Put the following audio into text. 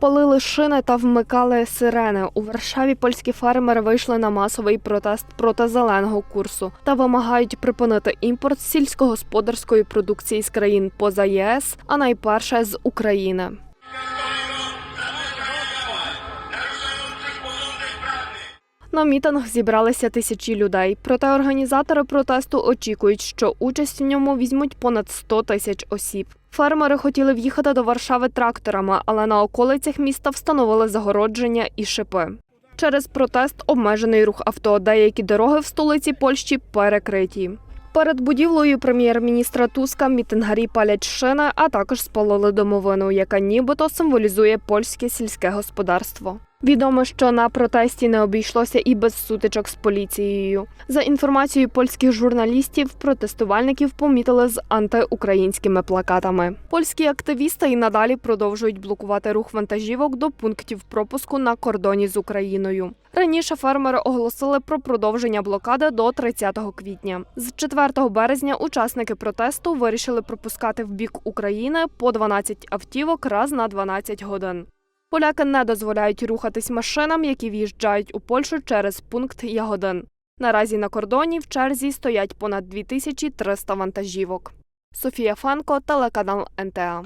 Палили шини та вмикали сирени. У Варшаві польські фермери вийшли на масовий протест проти зеленого курсу та вимагають припинити імпорт сільськогосподарської продукції з країн поза ЄС, а найперше з України. На мітинг зібралися тисячі людей. Проте організатори протесту очікують, що участь в ньому візьмуть понад 100 тисяч осіб. Фермери хотіли в'їхати до Варшави тракторами, але на околицях міста встановили загородження і шипи. Через протест обмежений рух авто. Деякі дороги в столиці Польщі перекриті. Перед будівлею прем'єр-міністра Туска мітингарі палять шини, а також спалили домовину, яка нібито символізує польське сільське господарство. Відомо, що на протесті не обійшлося і без сутичок з поліцією. За інформацією польських журналістів, протестувальників помітили з антиукраїнськими плакатами. Польські активісти і надалі продовжують блокувати рух вантажівок до пунктів пропуску на кордоні з Україною. Раніше фермери оголосили про продовження блокади до 30 квітня. З 4 березня учасники протесту вирішили пропускати в бік України по 12 автівок раз на 12 годин. Поляки не дозволяють рухатись машинам, які в'їжджають у Польщу через пункт Ягодин. Наразі на кордоні в черзі стоять понад 2300 вантажівок. Софія Фанко, телеканал НТА.